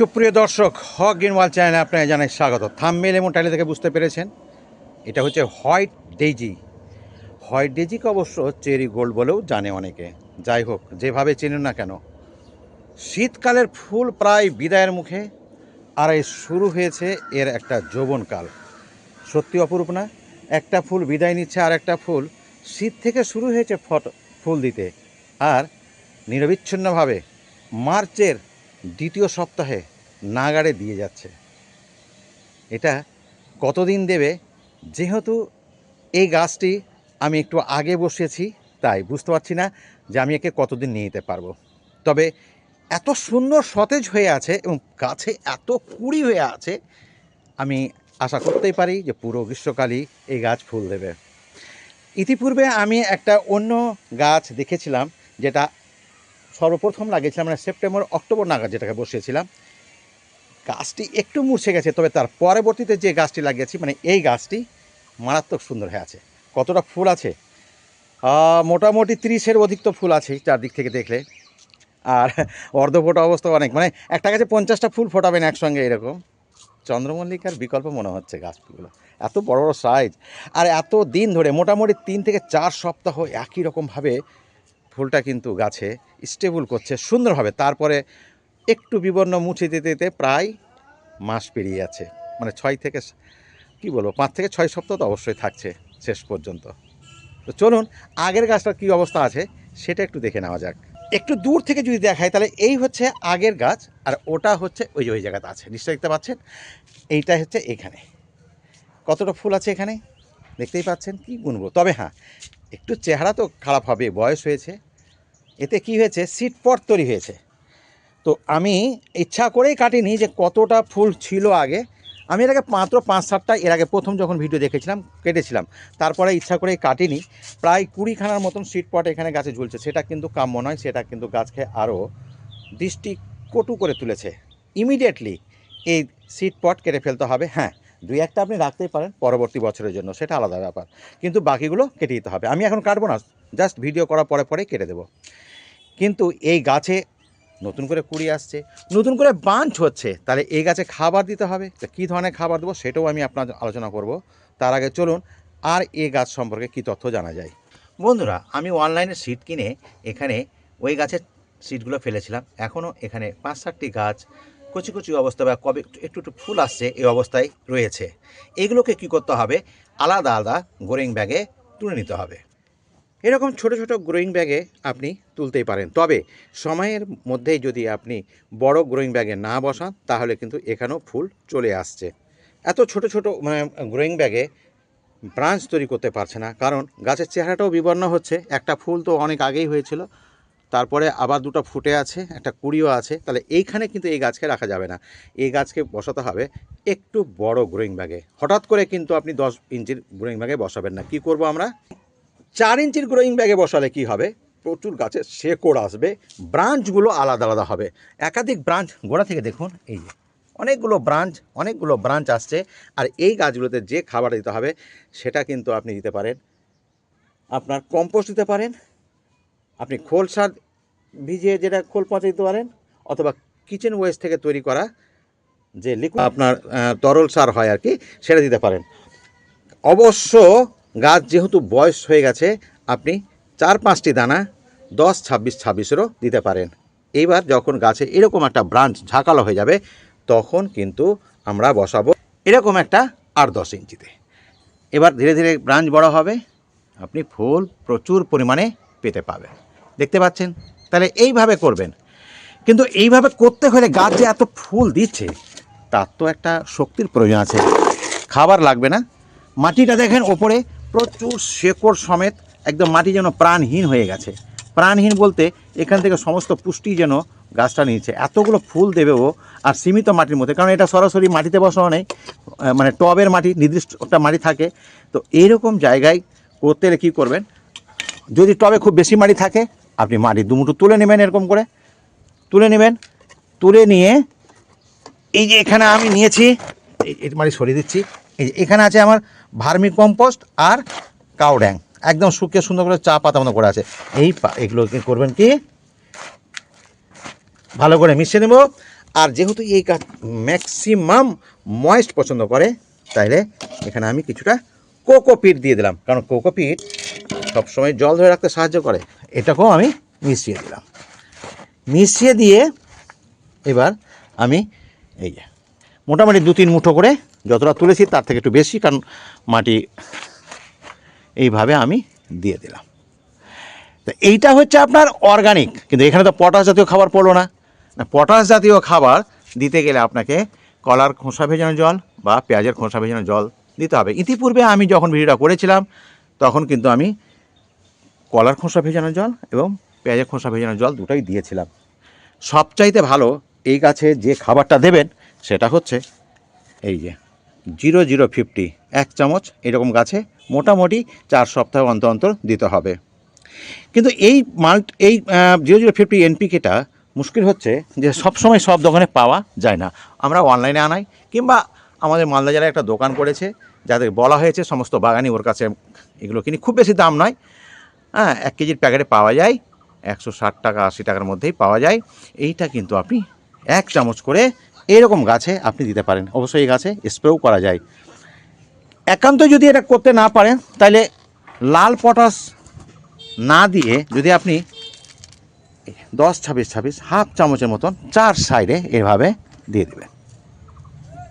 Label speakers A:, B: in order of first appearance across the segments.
A: সুপ্রিয় দর্শক, হক গ্রিনওয়াল চ্যানেলে আপনাকে জানাই স্বাগত। থামমেল এবং টাইলে থেকে বুঝতে পেরেছেন? এটা হচ্ছে হোয়াইট ডেজি হোয়াইট ডেজিকে অবশ্য চেরি গোল্ড বলেও জানে অনেকে। যাই হোক, যেভাবে চেনেন না কেন, শীতকালের ফুল প্রায় বিদায়ের মুখে, আর এই শুরু হয়েছে এর একটা যৌবনকাল সত্যি অপরূপ না? একটা ফুল বিদায় নিচ্ছে আর একটা ফুল শীত থেকে শুরু হয়েছে ফট ফুল দিতে। আর নিরবিচ্ছিন্নভাবে মার্চের দ্বিতীয় সপ্তাহে নাগাড়ে দিয়ে যাচ্ছে। এটা কতদিন দেবে? যেহেতু এই গাছটি আমি একটু আগে বসিয়েছি, তাই বুঝতে পারছি না যে আমি একে কতদিন নিয়ে যেতে পারব। তবে এত সুন্দর সতেজ হয়ে আছে এবং গাছে এত কুড়ি হয়ে আছে, আমি আশা করতেই পারি যে পুরো গ্রীষ্মকালই এই গাছ ফুল দেবে। ইতিপূর্বে আমি একটা অন্য গাছ দেখেছিলাম, যেটা সর্বপ্রথম লাগিয়েছিলাম মানে সেপ্টেম্বর, অক্টোবর নাগাদ যেটাকে বসিয়েছিলাম। গাছটি একটু মূর্ছে গেছে, তবে তার পরবর্তীতে যে গাছটি লাগিয়েছি মানে এই গাছটি মারাত্মক সুন্দর হয়ে আছে। কতটা ফুল আছে? মোটামুটি তিরিশের অধিক তো ফুল আছে চারদিক থেকে দেখলে। আর অর্ধ ফোটা অবস্থা অনেক মানে একটা গাছে পঞ্চাশটা ফুল ফোটাবেন একসঙ্গে এরকম। চন্দ্রমল্লিকার বিকল্প মনে হচ্ছে গাছগুলো। এত বড় বড় সাইজ আর এত দিন ধরে, মোটামুটি তিন থেকে চার সপ্তাহ একই রকমভাবে ফুলটা কিন্তু গাছে স্টেবল করছে সুন্দরভাবে তারপরে একটু বিবর্ণ মুছে দিতে দিতে প্রায় মাস পেরিয়ে যাচ্ছে। মানে ছয় থেকে কি বলব, পাঁচ থেকে ছয় সপ্তাহ তো অবশ্যই থাকছে শেষ পর্যন্ত। তো চলুন, আগের গাছটার কী অবস্থা আছে সেটা একটু দেখে নেওয়া যাক। একটু দূর থেকে যদি দেখায় তাহলে এই হচ্ছে আগের গাছ, আর ওটা হচ্ছে ওই ওই জায়গাতে আছে। নিশ্চয়ই দেখতে পাচ্ছেন? এইটা হচ্ছে এখানে। কতটা ফুল আছে এখানে? দেখতেই পাচ্ছেন? কি গুনবো তবে হ্যাঁ একটু চেহারা তো খারাপ হবে, বয়স হয়েছে। এতে কি হয়েছে? সিট পট তৈরি হয়েছে। তো আমি ইচ্ছা করেই কাটিনি যে কতটা ফুল ছিল আগে। আমি এর আগে মাত্র পাঁচ সাতটা এর আগে প্রথম যখন ভিডিও দেখেছিলাম, কেটেছিলাম। তারপরে ইচ্ছা করেই কাটিনি। প্রায় কুড়িখানার মতন সিট পট এখানে গাছে ঝুলছে। সেটা কিন্তু কাম্য নয়, সেটা কিন্তু গাছকে আরও দৃষ্টি কটু করে তুলেছে। ইমিডিয়েটলি এই সিট পট কেটে ফেলতে হবে। হ্যাঁ দুই একটা আপনি রাখতেই পারেন পরবর্তী বছরের জন্য, সেটা আলাদা ব্যাপার। কিন্তু বাকিগুলো কেটে দিতে হবে। আমি এখন কাটবো না, জাস্ট ভিডিও করার পরে পরে কেটে দেবো। কিন্তু এই গাছে নতুন করে কুড়ি আসছে, নতুন করে বাঞ্চ হচ্ছে, তাহলে এই গাছে খাবার দিতে হবে। তা কী ধরনের খাবার দেবো সেটাও আমি আপনার আলোচনা করব। তার আগে চলুন, আর এই গাছ সম্পর্কে কী তথ্য জানা যায়? বন্ধুরা, আমি অনলাইনে সিট কিনে এখানে ওই গাছের সিটগুলো ফেলেছিলাম। এখনও এখানে পাঁচ সাতটি গাছ কচি কচি অবস্থা বা কবে একটু একটু ফুল আসছে, এই অবস্থায় রয়েছে। এগুলোকে কী করতে হবে? আলাদা আলাদা গ্রোয়িং ব্যাগে তুলে নিতে হবে। এরকম ছোট ছোট গ্রোয়িং ব্যাগে আপনি তুলতেই পারেন। তবে সময়ের মধ্যেই যদি আপনি বড় গ্রোয়িং ব্যাগে না বসান, তাহলে কিন্তু এখানেও ফুল চলে আসছে। এত ছোট ছোট মানে গ্রোয়িং ব্যাগে ব্রাঞ্চ তৈরি করতে পারছে না। কারণ গাছের চেহারাটাও বিবর্ণ হচ্ছে। একটা ফুল তো অনেক আগেই হয়েছিল। তারপরে আবার দুটো ফুটে আছে, একটা কুড়িও আছে। তাহলে এইখানে কিন্তু এই গাছকে রাখা যাবে না। এই গাছকে বসাতে হবে একটু বড় গ্রোয়িং ব্যাগে হঠাৎ করে কিন্তু আপনি দশ ইঞ্চির গ্রোয়িং ব্যাগে বসাবেন না। কি করব আমরা? চার ইঞ্চির গ্রোয়িং ব্যাগে বসালে কি হবে? প্রচুর গাছের শেকড় আসবে ব্রাঞ্চগুলো আলাদা আলাদা হবে। একাধিক ব্রাঞ্চ গোড়া থেকে দেখুন, এই যে অনেকগুলো ব্রাঞ্চ অনেকগুলো ব্রাঞ্চ আসছে। আর এই গাছগুলোতে যে খাবার দিতে হবে, সেটা কিন্তু আপনি দিতে পারেন। আপনার কম্পোস্ট দিতে পারেন। আপনি খোল সার ভিজিয়ে যেটা খোল পচা দিতে পারেন, অথবা কিচেন ওয়েস্ট থেকে তৈরি করা যে লিকুইড আপনার তরল সার হয় আর কি, সেটা দিতে পারেন। অবশ্য গাছ যেহেতু বয়স হয়ে গেছে, আপনি চার পাঁচটি দানা দশ, ছাব্বিশ, ছাব্বিশেরও দিতে পারেন। এইবার যখন গাছে এরকম একটা ব্রাঞ্চ ঝাঁকালো হয়ে যাবে, তখন কিন্তু আমরা বসাবো এরকম একটা আট দশ ইঞ্চিতে। এবার ধীরে ধীরে ব্রাঞ্চ বড় হবে, আপনি ফুল প্রচুর পরিমাণে পেতে পাবেন। দেখতে পাচ্ছেন? তাহলে এইভাবে করবেন। কিন্তু এইভাবে করতে হলে গাছ যে এত ফুল দিচ্ছে, তার তো একটা শক্তির প্রয়োজন আছে। খাবার লাগবে না। মাটিটা দেখেন ওপরে, প্রচুর শেকড় সমেত একদম মাটি যেন প্রাণহীন হয়ে গেছে। প্রাণহীন বলতে এখান থেকে সমস্ত পুষ্টি যেন গাছটা নিয়েছে। এতগুলো ফুল দেবে ও, আর সীমিত মাটির মধ্যে। কারণ এটা সরাসরি মাটিতে বসানো নেই। মানে টবের মাটি, নির্দিষ্ট একটা মাটি থাকে। তো এইরকম জায়গায় করতে হলে কী করবেন? যদি টবে খুব বেশি মাটি থাকে আপনি মাটি দুমুটো তুলে নেবেন এরকম করে। তুলে নেবেন, তুলে নিয়ে এই যে এখানে আমি নিয়েছি, এই মাটি সরিয়ে দিচ্ছি। এই যে এখানে আছে আমার ভার্মি কম্পোস্ট আর কাউড্যাং একদম শুকিয়ে সুন্দর করে চা পাতা মতো করে আছে। এই এগুলোকে করবেন কি? ভালো করে মিশিয়ে নেব। আর যেহেতু এই গাছ ম্যাক্সিমাম ময়েস্ট পছন্দ করে, তাইলে এখানে আমি কিছুটা কোকোপিট দিয়ে দিলাম। কারণ কোকোপিট সবসময় জল ধরে রাখতে সাহায্য করে। এটাকেও আমি মিশিয়ে দিলাম। মিশিয়ে দিয়ে এবার আমি এই যে, মোটামুটি দু তিন মুঠো করে যতটা তুলেছি তার থেকে একটু বেশি, কারণ মাটি এইভাবে আমি দিয়ে দিলাম। তো এইটা হচ্ছে আপনার অর্গানিক কিন্তু এখানে তো পটাশ জাতীয় খাবার পড়ল না। না পটাশ জাতীয় খাবার দিতে গেলে আপনাকে কলার খোসা ভেজানো জল বা পেঁয়াজের খোসা ভেজানো জল দিতে হবে। ইতিপূর্বে আমি যখন ভিডিওটা করেছিলাম, তখন কিন্তু আমি কলার খোসা ভেজানো জল এবং পেঁয়াজের খোসা ভেজানো জল দুটোই দিয়েছিলাম। সবচাইতে ভালো এই গাছে যে খাবারটা দেবেন সেটা হচ্ছে এই যে জিরো জিরো ফিফটি, এক চামচ এরকম গাছে মোটামুটি চার সপ্তাহ অন্তর অন্তর দিতে হবে। কিন্তু এই মাল এই জিরো জিরো ফিফটি এনপিকেটা মুশকিল হচ্ছে যে সব সময় সব দোকানে পাওয়া যায় না। আমরা অনলাইনে আনাই কিংবা আমাদের মালদা জেলায় একটা দোকান করেছে, যাদের বলা হয়েছে সমস্ত বাগানি ওর কাছে এগুলো কিনি। খুব বেশি দাম নয় হ্যাঁ এক কেজির প্যাকেটে পাওয়া যায়। একশো ষাট টাকা, আশি টাকার মধ্যেই পাওয়া যায়। এইটা কিন্তু আপনি এক চামচ করে এরকম গাছে আপনি দিতে পারেন। অবশ্যই এই গাছে স্প্রেও করা যায়। একান্ত যদি এটা করতে না পারেন, তাহলে লাল পটাশ না দিয়ে যদি আপনি দশ ছাব্বিশ ছাব্বিশ, হাফ চামচের মতন চার সাইডে এভাবে দিয়ে দেবেন।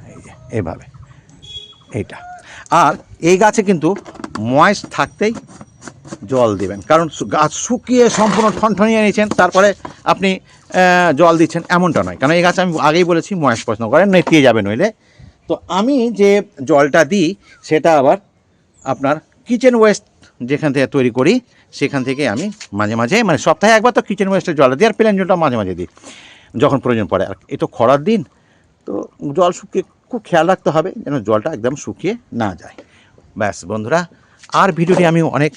A: এই এভাবে। এইটা। আর এই গাছে কিন্তু ময়েস্ট থাকতেই জল দিবেন। কারণ গাছ শুকিয়ে সম্পূর্ণ ঠনঠনিয়ে নিয়েছেন, তারপরে আপনি জল দিচ্ছেন এমনটা নয়। কারণ এই গাছ আমি আগেই বলেছি ময়েস্ট পছন্দ করেন নেতিয়ে যাবে নইলে। তো আমি যে জলটা দিই, সেটা আবার আপনার কিচেন ওয়েস্ট যেখান থেকে তৈরি করি, সেখান থেকে আমি মাঝে মাঝে মানে সপ্তাহে একবার তো কিচেন ওয়েস্টের জল দিই, আর প্লেন জলটা মাঝে মাঝে দিই, যখন প্রয়োজন পড়ে। আর এই তো খরার দিন, তো জল শুকিয়ে খুব খেয়াল রাখতে হবে যেন জলটা একদম শুকিয়ে না যায়। ব্যাস, বন্ধুরা আর ভিডিওটি আমি অনেক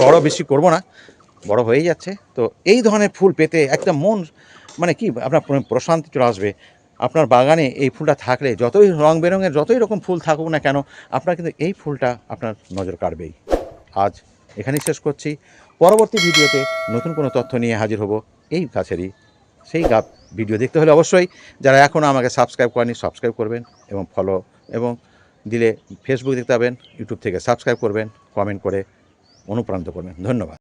A: বড় বেশি করব না, বড় হয়ে যাচ্ছে। তো এই ধরনের ফুল পেতে একদম মন মানে কি, আপনার প্র- প্রশান্তি চলে আসবে। আপনার বাগানে এই ফুলটা থাকলে যতই রং বেরঙের যতই রকম ফুল থাকুক না কেন, আপনার কিন্তু এই ফুলটা আপনার নজর কাড়বেই। আজ এখানেই শেষ করছি। পরবর্তী ভিডিওতে নতুন কোনো তথ্য নিয়ে হাজির হব এই গাছেরই, সেই গাছ ভিডিও দেখতে হলে অবশ্যই যারা এখনও আমাকে সাবস্ক্রাইব করেনি সাবস্ক্রাইব করবেন এবং ফলো, এবং দিলে ফেসবুক দেখতে পাবেন ইউটিউব থেকে সাবস্ক্রাইব করবেন কমেন্ট করে অনুপ্রাণিত করবেন। ধন্যবাদ।